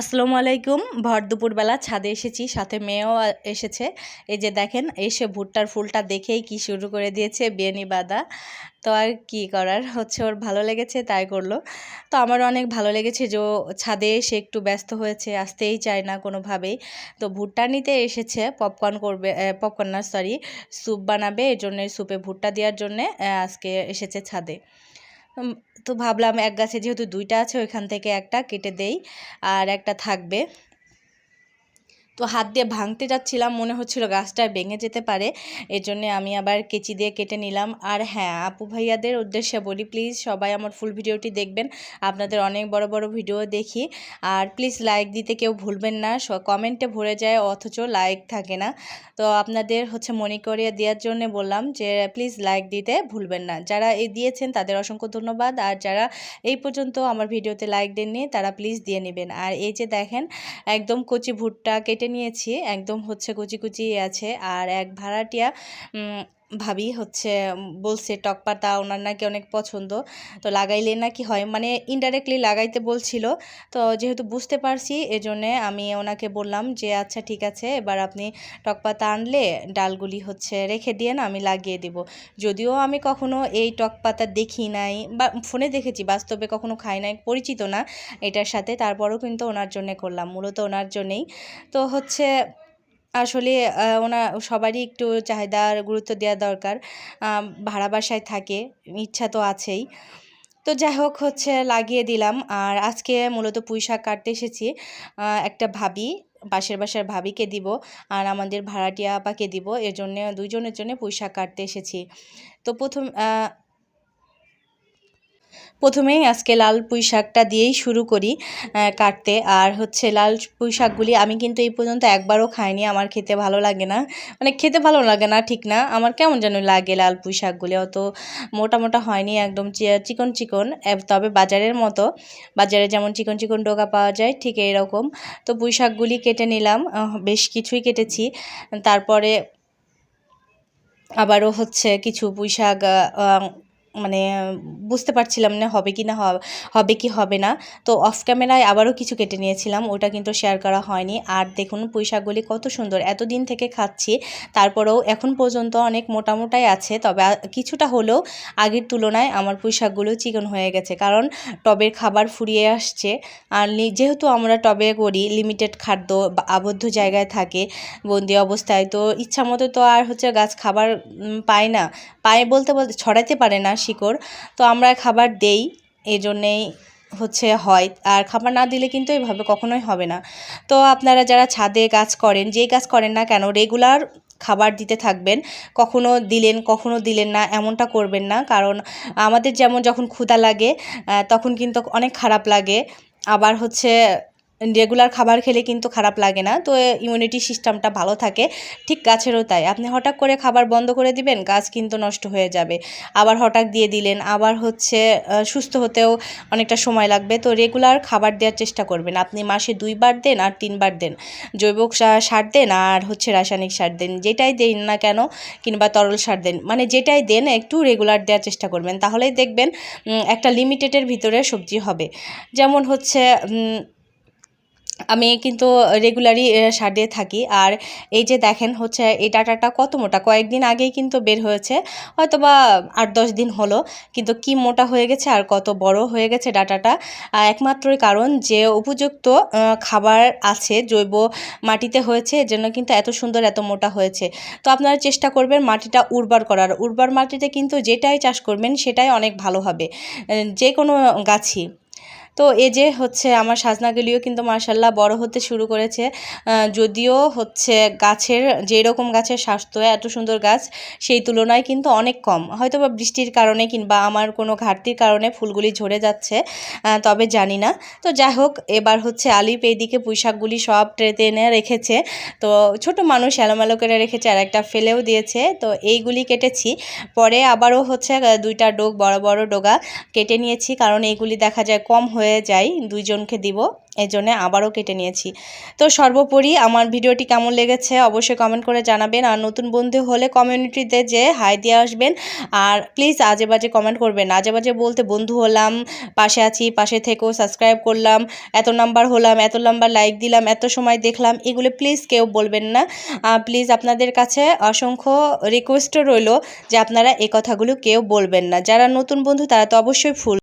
আসসালামু আলাইকুম। ভর দুপুরবেলা ছাদে এসেছি, সাথে মেয়েও এসেছে। এই যে দেখেন এসে ভুট্টার ফুলটা দেখেই কি শুরু করে দিয়েছে বেনি বাদা। তো আর কি করার, হচ্ছে ওর ভালো লেগেছে, তাই করল। তো আমারও অনেক ভালো লেগেছে যে ছাদে এসে একটু ব্যস্ত হয়েছে, আসতেই চায় না কোনোভাবেই। তো ভুট্টা নিতে এসেছে পপকর্ন করবে পপকর্ন না সরি স্যুপ বানাবে। এর জন্যে স্যুপে ভুট্টা দেওয়ার জন্যে আজকে এসেছে ছাদে। তো ভাবলাম এক গাছে যেহেতু দুইটা আছে, ওইখান থেকে একটা কেটে দেই, আর একটা থাকবে। তো হাত দিয়ে ভাঙতে যাচ্ছিলাম, মনে হচ্ছিল গাছটা ভেঙে যেতে পারে। এর জন্যে আমি আবার কেচি দিয়ে কেটে নিলাম। আর হ্যাঁ আপু ভাইয়াদের উদ্দেশ্যে বলি প্লিজ সবাই আমার ফুল ভিডিওটি দেখবেন। আপনাদের অনেক বড় বড় ভিডিও দেখি। আর প্লিজ লাইক দিতে কেউ ভুলবেন না। কমেন্টে ভরে যায়, অথচ লাইক থাকে না। তো আপনাদের হচ্ছে মনে করিয়ে দেওয়ার জন্য বললাম যে প্লিজ লাইক দিতে ভুলবেন না। যারা এই দিয়েছেন, তাদের অসংখ্য ধন্যবাদ। আর যারা এই পর্যন্ত আমার ভিডিওতে লাইক দেননি, তারা প্লিজ দিয়ে নেবেন। আর এই যে দেখেন, একদম কচি ভুট্টা কেটে নিয়েছি একদম হচ্ছে কুচি কুচি আছে। আর এক ভাড়াটিয়া ভাবি হচ্ছে বলছে, টক পাতা ওনার নাকি অনেক পছন্দ। তো লাগাইলে নাকি হয়। মানে ইনডাইরেক্টলি লাগাইতে বলছিল। তো যেহেতু বুঝতে পারছি, এজন্যে আমি ওনাকে বললাম যে আচ্ছা ঠিক আছে, এবার আপনি টক পাতা আনলে ডালগুলি হচ্ছে রেখে দিয়ে না, আমি লাগিয়ে দিব। যদিও আমি কখনো এই টক পাতা দেখি নাই, বা ফোনে দেখেছি, বাস্তবে কখনো খাই নাই, পরিচিত না এটার সাথে। তারপরও কিন্তু ওনার জন্যে করলাম, মূলত ওনার জন্যেই। তো হচ্ছে আসলে ওনা, সবারই একটু চাহিদার গুরুত্ব দেওয়া দরকার। ভাড়া বাসায় থাকে, ইচ্ছা তো আছেই। তো যাই হোক হচ্ছে লাগিয়ে দিলাম। আর আজকে মূলত পুঁই শাক কাটতে এসেছি। একটা ভাবি, পাশের বাসার ভাবিকে দিব। আর আমাদের ভাড়াটিয়া আপাকে দিব। এর জন্য, দুইজনের জন্য পুঁই শাক কাটতে এসেছি। তো প্রথম প্রথমেই আজকে লাল পুঁই শাকটা দিয়েই শুরু করি কাটতে। আর হচ্ছে লাল পুঁই শাকগুলি আমি কিন্তু এই পর্যন্ত একবারও খাইনি, আমার খেতে ভালো লাগে না। মানে খেতে ভালো লাগে না, ঠিক না। আমার কেমন যেন লাগে লাল পুঁই শাকগুলি অত মোটা মোটা হয়নি, একদম চিকন চিকন। তবে বাজারের মতো। বাজারে যেমন চিকন চিকন ডোকা পাওয়া যায়, ঠিক এরকম তো পুঁই শাকগুলি কেটে নিলাম বেশ কিছুই কেটেছি। তারপরে আবারও হচ্ছে কিছু পুঁই শাক মানে বুঝতে পারছিলাম না হবে কি না হবে কি হবে না। তো অফ ক্যামেরায় আবারও কিছু কেটে নিয়েছিলাম, ওটা কিন্তু শেয়ার করা হয়নি। আর দেখুন, পুঁই শাকগুলি কত সুন্দর, এতদিন থেকে খাচ্ছি, তারপরেও এখন পর্যন্ত অনেক মোটা মোটাই আছে, তবে কিছুটা হলেও আগের তুলনায় আমার পুঁই শাকগুলো চিকন হয়ে গেছে, কারণ টবের খাবার ফুরিয়ে আসছে। আর যেহেতু আমরা টবে করি লিমিটেড খাদ্য আবদ্ধ জায়গায় থাকে, বন্দি অবস্থায়, তো ইচ্ছা মতো তো আর হচ্ছে গাছ খাবার পায় না। পায় বলতে বলতে ছড়াতে পারে না শিকড়। তো আমরা খাবার দেই এই জন্যেই হচ্ছে হয়। আর খাবার না দিলে কিন্তু এভাবে কখনোই হবে না। তো আপনারা যারা ছাদে কাজ করেন যেই কাজ করেন না কেন, রেগুলার খাবার দিতে থাকবেন। কখনো দিলেন কখনো দিলেন না, এমনটা করবেন না। কারণ আমাদের যেমন যখন ক্ষুধা লাগে তখন কিন্তু অনেক খারাপ লাগে। আবার হচ্ছে রেগুলার খাবার খেলে কিন্তু খারাপ লাগে না। তো ইমিউনিটি সিস্টেমটা ভালো থাকে। ঠিক গাছেরও তাই। আপনি হঠাৎ করে খাবার বন্ধ করে দিবেন, গাছ কিন্তু নষ্ট হয়ে যাবে। আবার হঠাৎ দিয়ে দিলেন, আবার হচ্ছে সুস্থ হতেও অনেকটা সময় লাগবে। তো রেগুলার খাবার দেওয়ার চেষ্টা করবেন। আপনি মাসে দুইবার দেন আর তিনবার দেন। জৈব সার দেন আর হচ্ছে রাসায়নিক সার দেন। যেটাই দেন না কেন, কিংবা তরল সার দেন। মানে যেটাই দেন, একটু রেগুলার দেওয়ার চেষ্টা করবেন। তাহলেই দেখবেন একটা লিমিটেডের ভিতরে সবজি হবে। যেমন হচ্ছে আমি কিন্তু রেগুলারই সার দিয়ে থাকি। আর এই যে দেখেন হচ্ছে, এই ডাটাটা কত মোটা? কয়েকদিন আগেই কিন্তু বের হয়েছে। হয়তো বা আট, দশ দিন হলো। কিন্তু কি মোটা হয়ে গেছে আর কত বড় হয়ে গেছে ডাটাটা? একমাত্রই কারণ যে উপযুক্ত খাবার আছে, জৈব মাটিতে হয়েছে, এর জন্য কিন্তু এত সুন্দর, এত মোটা হয়েছে। তো আপনারা চেষ্টা করবেন মাটিটা উর্বর করার। উর্বর মাটিতে কিন্তু যেটাই চাষ করবেন, সেটাই অনেক ভালো হবে। যে কোনো গাছই। তো এই যে হচ্ছে আমার সাজনাগুলিও কিন্তু মার্শাল্লাহ বড় হতে শুরু করেছে। যদিও হচ্ছে গাছের যেই রকম গাছের স্বাস্থ্য, এত সুন্দর গাছ, সেই তুলনায় কিন্তু অনেক কম। হয়তো বা বৃষ্টির কারণে কিংবা আমার কোনো ঘাটতির কারণে ফুলগুলি ঝরে যাচ্ছে তবে জানি না। তো যাই হোক, এবার হচ্ছে আলিপ এইদিকে পুঁইশাকগুলি সব ট্রেতে এনে রেখেছে। তো ছোট মানুষ এলোমেলো করে রেখেছে আর একটা ফেলেও দিয়েছে। তো এইগুলি কেটেছি, পরে আবারও হচ্ছে দুইটা ডোগ বড় বড় ডোগা কেটে নিয়েছি, কারণ এইগুলি দেখা যায় কম হয়ে হয়ে যায় দুইজনকে দিব। এই জন্যে আবারও কেটে নিয়েছি। তো সর্বোপরি আমার ভিডিওটি কেমন লেগেছে অবশ্যই কমেন্ট করে জানাবেন। আর নতুন বন্ধু হলে কমিউনিটিতে যে হাই দিয়ে আসবেন। আর প্লিজ আজে বাজে কমেন্ট করবেন। আজে বাজে বলতে বন্ধু হলাম, পাশে আছি, পাশে থেকেও সাবস্ক্রাইব করলাম, এত নাম্বার হলাম, এত নাম্বার লাইক দিলাম, এত সময় দেখলাম, এগুলো প্লিজ কেউ বলবেন না। প্লিজ আপনাদের কাছে অসংখ্য রিকোয়েস্টও রইল যে আপনারা এ কথাগুলো কেউ বলবেন না। যারা নতুন বন্ধু তারা তো অবশ্যই ফুল